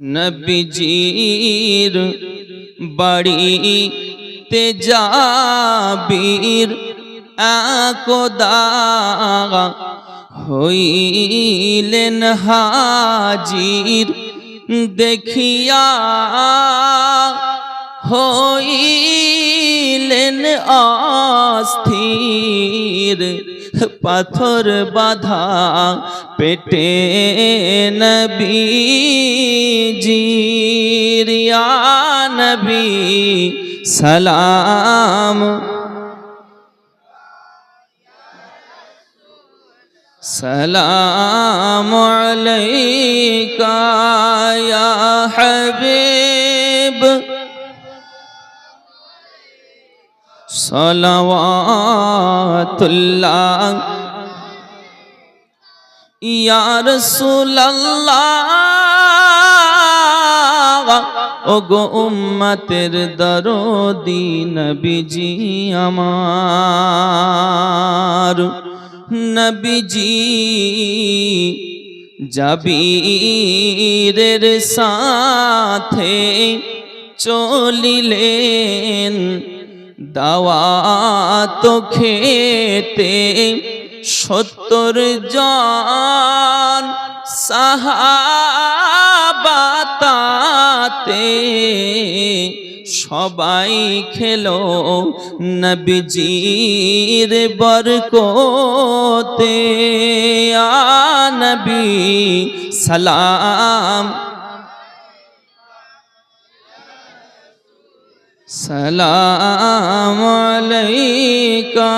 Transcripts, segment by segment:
নবীজির বাড়িতে যাবির একদা হইলেন হাজির দেখিয়া হইলেন অস্থির। পাথর বাধা পেটে নবীজির ইয়া নবী সালাম। সালাম আলাইকা ইয়া হাবিব। সালাওয়াতুল্লাহ। ইয়া রাসূলুল্লাহ ও গো উম্মতের দরদি নবীজি আমার। নবীজি জাবিরের সাথে চলিলেন। দাওয়াত খেতে সত্তর জন সাহাবাতাতে সবাই খেলো নবীজির বরকতে। আ নবী সালাম সালাম আলাইকা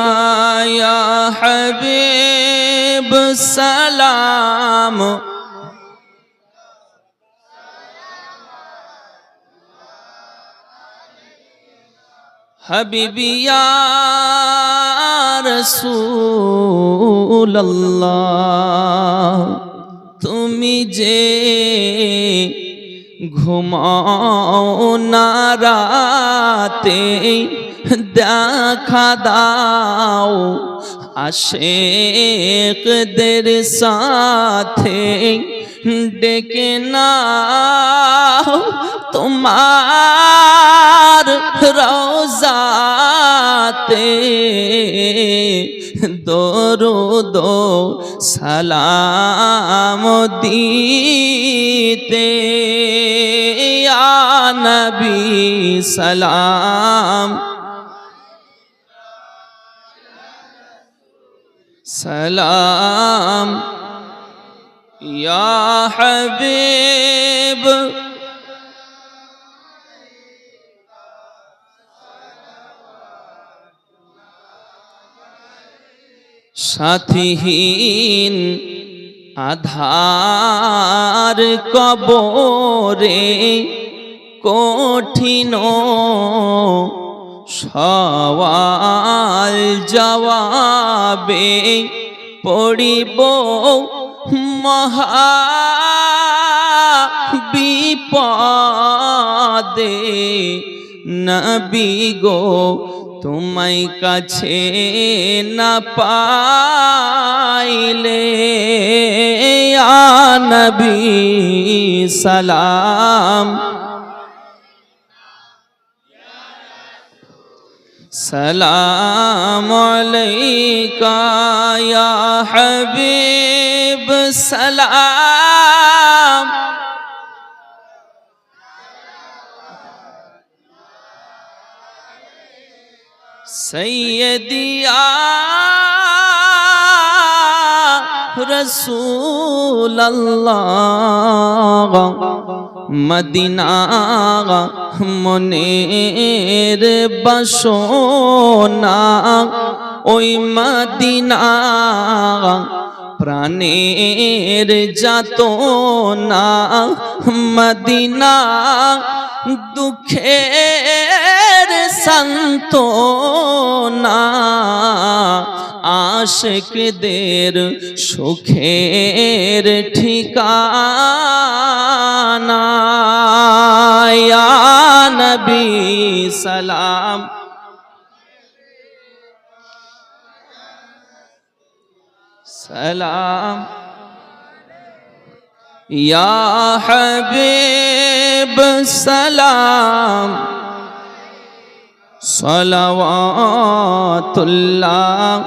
ইয়া হাবিব সালাম। হাবিবি ইয়া রাসূলুল্লাহ তুমি যে ঘুমাও না রাতে দেখা দাও আশেকদের সাথে ডেকে না তোমার রোজাতে দরুদ সালাম দিতে। নবী সালাম। সালাম। ইয়া হাবিব। সাথীহীন আধার কবরে কঠিন সওয়াল জবাবে পড়িব মহা বিপদে নবী গো তোমায় কাছে না পাইলে নবী সালাম। সালাম আলাইকা ইয়া হাবিব সালাম সৈয়দি ইয়া রাসূলুল্লাহ মদিনা মনের বাসনা ওই মদিনা প্রাণের যাত না মদিনা দুঃখের সন্ত না আশেকদের সুখের ঠিকানা ইয়া নবী সালাম সালাম يا حبيب سلام صلوات الله